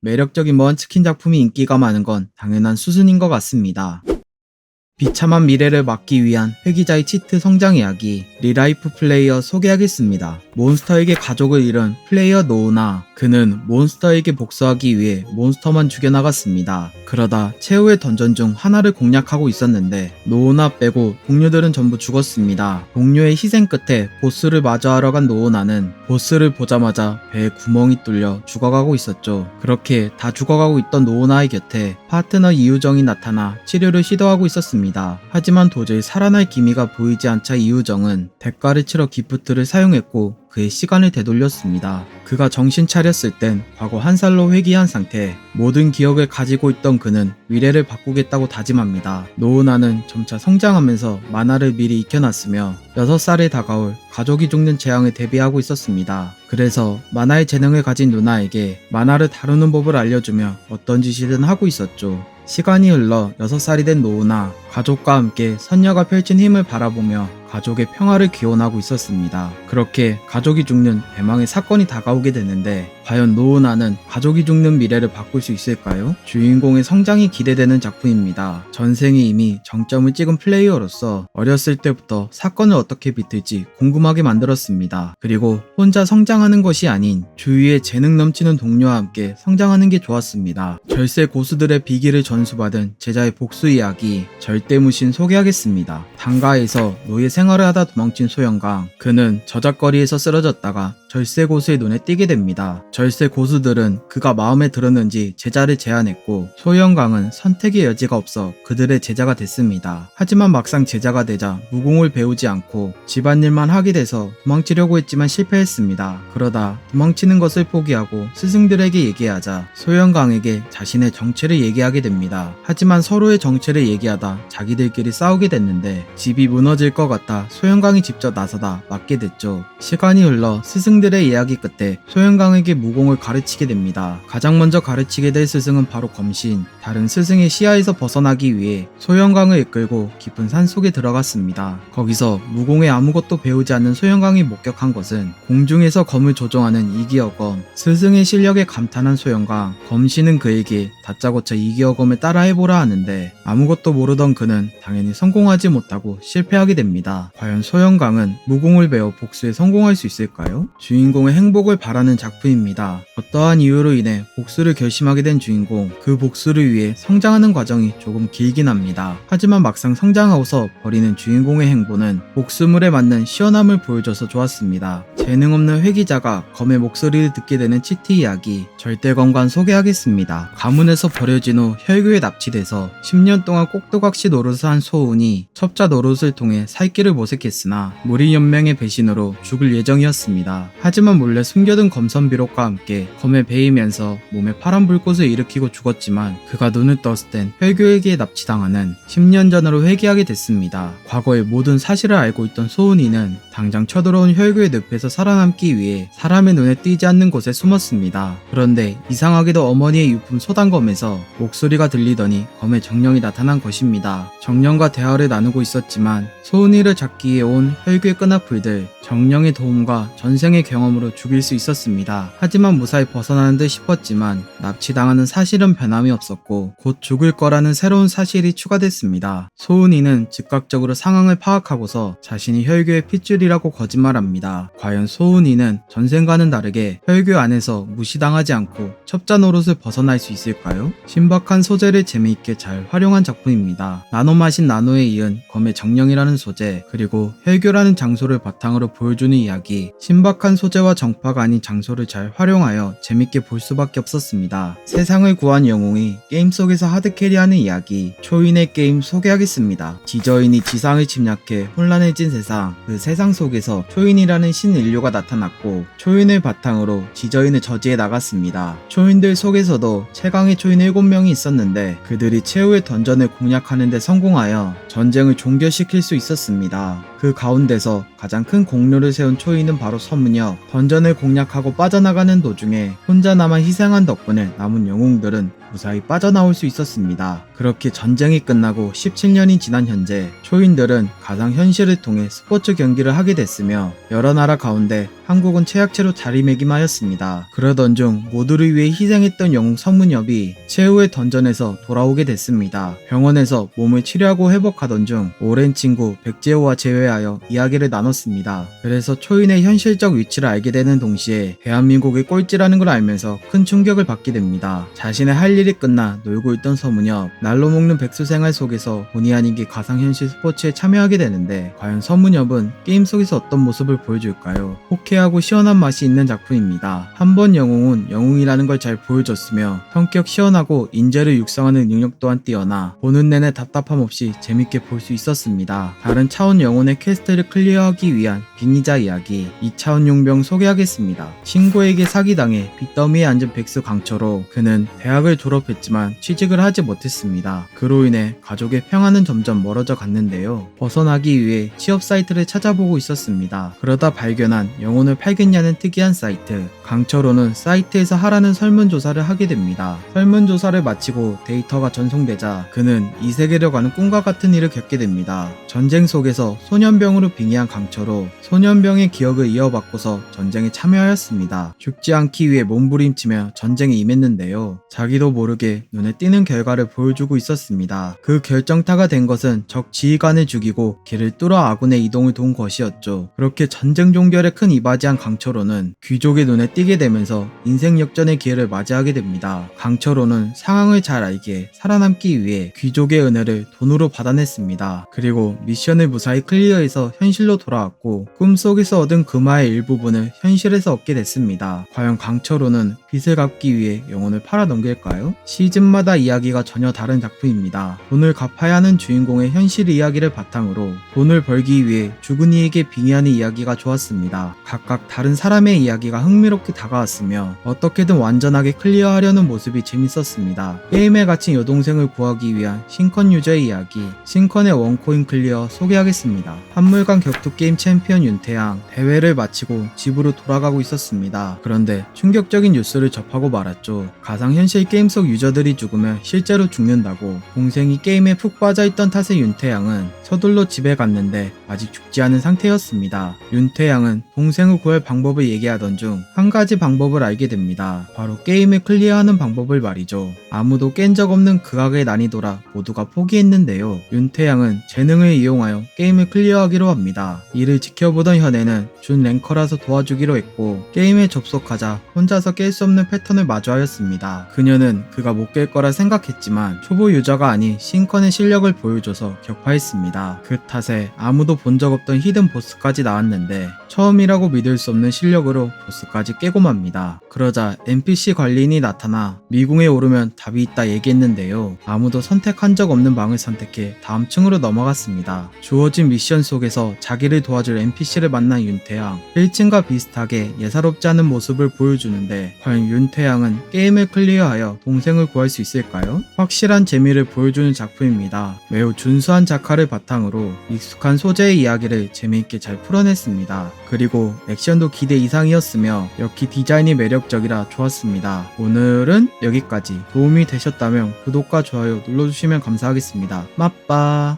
매력적인 먼 치킨 작품이 인기가 많은 건 당연한 수순인 것 같습니다. 비참한 미래를 막기 위한 회기자의 치트 성장 이야기 리라이프 플레이어 소개하겠습니다. 몬스터에게 가족을 잃은 플레이어 노우나 그는 몬스터에게 복수하기 위해 몬스터만 죽여나갔습니다. 그러다 최후의 던전 중 하나를 공략하고 있었는데 노우나 빼고 동료들은 전부 죽었습니다. 동료의 희생 끝에 보스를 마주하러 간 노우나는 보스를 보자마자 배에 구멍이 뚫려 죽어가고 있었죠. 그렇게 다 죽어가고 있던 노우나의 곁에 파트너 이유정이 나타나 치료를 시도하고 있었습니다. 하지만 도저히 살아날 기미가 보이지 않자 이유정은 대가를 치러 기프트를 사용했고 그의 시간을 되돌렸습니다. 그가 정신 차렸을 땐 과거 한 살로 회귀한 상태, 모든 기억을 가지고 있던 그는 미래를 바꾸겠다고 다짐합니다. 노은아는 점차 성장하면서 만화를 미리 익혀놨으며 6살에 다가올 가족이 죽는 재앙을 대비하고 있었습니다. 그래서 만화의 재능을 가진 누나에게 만화를 다루는 법을 알려주며 어떤 짓이든 하고 있었죠. 시간이 흘러 6살이 된 노우나 가족과 함께 선녀가 펼친 힘을 바라보며 가족의 평화를 기원하고 있었습니다. 그렇게 가족이 죽는 대망의 사건이 다가오게 되는데 과연 노우나는 가족이 죽는 미래를 바꿀 수 있을까요? 주인공의 성장이 기대되는 작품입니다. 전생에 이미 정점을 찍은 플레이어로서 어렸을 때부터 사건을 어떻게 비틀지 궁금하게 만들었습니다. 그리고 혼자 성장하는 것이 아닌 주위에 재능 넘치는 동료와 함께 성장하는 게 좋았습니다. 절세 고수들의 비기를 전수받은 제자의 복수 이야기 절 대무신 소개하겠습니다. 단가에서 노예 생활을 하다 도망친 소영강 그는 저작거리에서 쓰러졌다가 절세 고수의 눈에 띄게 됩니다. 절세 고수들은 그가 마음에 들었는지 제자를 제안했고 소영강은 선택의 여지가 없어 그들의 제자가 됐습니다. 하지만 막상 제자가 되자 무공을 배우지 않고 집안일만 하게 돼서 도망치려고 했지만 실패했습니다. 그러다 도망치는 것을 포기하고 스승들에게 얘기하자 소영강에게 자신의 정체를 얘기하게 됩니다. 하지만 서로의 정체를 얘기하다 자기들끼리 싸우게 됐는데 집이 무너질 것 같아 소영강이 직접 나서다 맞게 됐죠. 시간이 흘러 스승 들의 이야기 끝에 소영강에게 무공을 가르치게 됩니다. 가장 먼저 가르치게 될 스승은 바로 검신. 다른 스승의 시야에서 벗어나기 위해 소영강을 이끌고 깊은 산 속에 들어갔습니다. 거기서 무공에 아무것도 배우지 않는 소영강이 목격한 것은 공중에서 검을 조종하는 이기어검. 스승의 실력에 감탄한 소영강. 검신은 그에게 다짜고짜 이기어검을 따라해보라 하는데 아무것도 모르던 그는 당연히 성공하지 못하고 실패하게 됩니다. 과연 소영강은 무공을 배워 복수에 성공할 수 있을까요? 주인공의 행복을 바라는 작품입니다. 어떠한 이유로 인해 복수를 결심하게 된 주인공, 그 복수를 위해 성장하는 과정이 조금 길긴 합니다. 하지만 막상 성장하고서 버리는 주인공의 행보는 복수물에 맞는 시원함을 보여줘서 좋았습니다. 재능 없는 회기자가 검의 목소리를 듣게 되는 치티 이야기, 절대검관 소개하겠습니다. 가문 에서 버려진 후 혈교에 납치돼서 10년 동안 꼭두각시 노릇을 한 소운이 첩자 노릇을 통해 살 길을 모색했으나 무리연맹의 배신으로 죽을 예정이었습니다. 하지만 몰래 숨겨둔 검선 비록과 함께 검에 베이면서 몸에 파란 불꽃을 일으키고 죽었지만 그가 눈을 떴을 땐 혈교에게 납치당하는 10년 전으로 회귀하게 됐습니다. 과거의 모든 사실을 알고 있던 소은이는 당장 쳐들어온 혈교의 늪에서 살아남기 위해 사람의 눈에 띄지 않는 곳에 숨었습니다. 그런데 이상하게도 어머니의 유품 소단검에 서 목소리가 들리더니 검의 정령이 나타난 것입니다. 정령과 대화를 나누고 있었지만 소은이를 잡기 위해 온 혈교의 끈앞풀들 정령의 도움과 전생의 경험으로 죽일 수 있었습니다. 하지만 무사히 벗어나는 듯 싶었지만 납치당하는 사실은 변함이 없었고 곧 죽을 거라는 새로운 사실이 추가됐습니다. 소은이는 즉각적으로 상황을 파악하고서 자신이 혈교의 핏줄이라고 거짓말합니다. 과연 소은이는 전생과는 다르게 혈교 안에서 무시당하지 않고 첩자 노릇을 벗어날 수 있을까요? 신박한 소재를 재미있게 잘 활용한 작품입니다. 나노마신 나노에 이은 검의 정령이라는 소재 그리고 혈교라는 장소를 바탕으로 보여주는 이야기 신박한 소재와 정파가 아닌 장소를 잘 활용하여 재밌게 볼 수밖에 없었습니다. 세상을 구한 영웅이 게임 속에서 하드캐리하는 이야기 초인의 게임 소개하겠습니다. 지저인이 지상을 침략해 혼란해진 세상 그 세상 속에서 초인이라는 신인류가 나타났고 초인을 바탕으로 지저인을 저지해 나갔습니다. 초인들 속에서도 최강의 초인 7명이 있었는데 그들이 최후의 던전을 공략하는 데 성공하여 전쟁을 종결시킬 수 있었습니다. 그 가운데서 가장 큰 공로를 세운 초이는 바로 서문엽. 던전을 공략하고 빠져나가는 도중에 혼자 남아 희생한 덕분에 남은 영웅들은 무사히 빠져나올 수 있었습니다. 그렇게 전쟁이 끝나고 17년이 지난 현재 초인들은 가상 현실을 통해 스포츠 경기를 하게 됐으며 여러 나라 가운데 한국은 최약체로 자리매김하였습니다. 그러던 중 모두를 위해 희생했던 영웅 서문엽이 최후의 던전에서 돌아오게 됐습니다. 병원에서 몸을 치료하고 회복 하던 중 오랜 친구 백재호와 재회하여 이야기를 나눴습니다. 그래서 초인의 현실적 위치를 알게 되는 동시에 대한민국의 꼴찌라는 걸 알면서 큰 충격을 받게 됩니다. 자신의 할 일이 끝나 놀고 있던 서문엽, 날로 먹는 백수 생활 속에서 본의 아니게 가상현실 스포츠에 참여하게 되는데 과연 서문엽은 게임 속에서 어떤 모습을 보여줄까요? 호쾌하고 시원한 맛이 있는 작품입니다. 한 번 영웅은 영웅이라는 걸 잘 보여줬으며 성격 시원하고 인재를 육성하는 능력 또한 뛰어나 보는 내내 답답함 없이 재밌게 볼 수 있었습니다. 다른 차원 영혼의 퀘스트를 클리어하기 위한 빙의자 이야기 2차원 용병 소개하겠습니다. 친구에게 사기당해 빚더미에 앉은 백수 강철호 그는 대학을 졸업했지만 취직을 하지 못했습니다. 그로 인해 가족의 평화는 점점 멀어져 갔는데요. 벗어나기 위해 취업 사이트를 찾아보고 있었습니다. 그러다 발견한 영혼을 팔겠냐는 특이한 사이트. 강철호는 사이트에서 하라는 설문조사를 하게 됩니다. 설문조사를 마치고 데이터가 전송되자 그는 이 세계로 가는 꿈과 같은 일을 겪게 됩니다. 전쟁 속에서 소년병으로 빙의한 강철호, 소년병의 기억을 이어받고서 전쟁에 참여하였습니다. 죽지 않기 위해 몸부림치며 전쟁에 임했는데요. 자기도 모르게 눈에 띄는 결과를 보여주고 있었습니다. 그 결정타가 된 것은 적 지휘관을 죽이고 길을 뚫어 아군의 이동을 돈 것이었죠. 그렇게 전쟁 종결에 큰 이바지한 강철호는 귀족의 눈에 띄게 되면서 인생 역전의 기회를 맞이하게 됩니다. 강철호는 상황을 잘 알기에 살아남기 위해 귀족의 은혜를 돈으로 받아냈습니다. 그리고 미션을 무사히 클리어해서 현실로 돌아왔고 꿈속에서 얻은 금화의 일부분을 현실에서 얻게 됐습니다. 과연 강철호는 빚을 갚기 위해 영혼을 팔아 넘길까요? 시즌마다 이야기가 전혀 다른 작품입니다. 돈을 갚아야 하는 주인공의 현실 이야기를 바탕으로 돈을 벌기 위해 죽은 이에게 빙의하는 이야기가 좋았습니다. 각각 다른 사람의 이야기가 흥미롭게 다가왔으며 어떻게든 완전하게 클리어하려는 모습이 재밌었습니다. 게임에 갇힌 여동생을 구하기 위한 신컨 유저의 이야기, 신컨의 원코인 클리어 소개하겠습니다. 한물간 격투 게임 챔피언 윤태양 대회를 마치고 집으로 돌아가고 있었습니다. 그런데 충격적인 뉴스 를 접하고 말았죠. 가상현실 게임 속 유저들이 죽으면 실제로 죽는다고 동생이 게임에 푹 빠져있던 탓에 윤태양은 서둘러 집에 갔는데 아직 죽지 않은 상태였습니다. 윤태양은 동생을 구할 방법을 얘기하던 중 한 가지 방법을 알게 됩니다. 바로 게임을 클리어하는 방법을 말이죠. 아무도 깬 적 없는 극악의 난이도라 모두가 포기했는데요. 윤태양은 재능을 이용하여 게임을 클리어하기로 합니다. 이를 지켜보던 현애는 준 랭커라서 도와주기로 했고 게임에 접속하자 혼자서 깰 수 없는 패턴을 마주하였습니다. 그녀는 그가 못 깰 거라 생각했지만 초보 유저가 아닌 신컨의 실력을 보여줘서 격파했습니다. 그 탓에 아무도 본 적 없던 히든 보스까지 나왔는데 처음이라고 믿을 수 없는 실력으로 보스까지 깨고 맙니다. 그러자 NPC 관리인이 나타나 미궁에 오르면 답이 있다 얘기했는데요. 아무도 선택한 적 없는 방을 선택해 다음 층으로 넘어갔습니다. 주어진 미션 속에서 자기를 도와줄 NPC를 만난 윤태양. 1층과 비슷하게 예사롭지 않은 모습을 보여주는데 과연 윤태양은 게임을 클리어하여 동생을 구할 수 있을까요? 확실한 재미를 보여주는 작품입니다. 매우 준수한 작화를 바탕으로 익숙한 소재의 이야기를 재미있게 잘 풀어냈습니다. 그리고 액션도 기대 이상이었으며 역시 디자인이 매력적이라 좋았습니다. 오늘은 여기까지 도움이 되셨다면 구독과 좋아요 눌러주시면 감사하겠습니다. 맛빠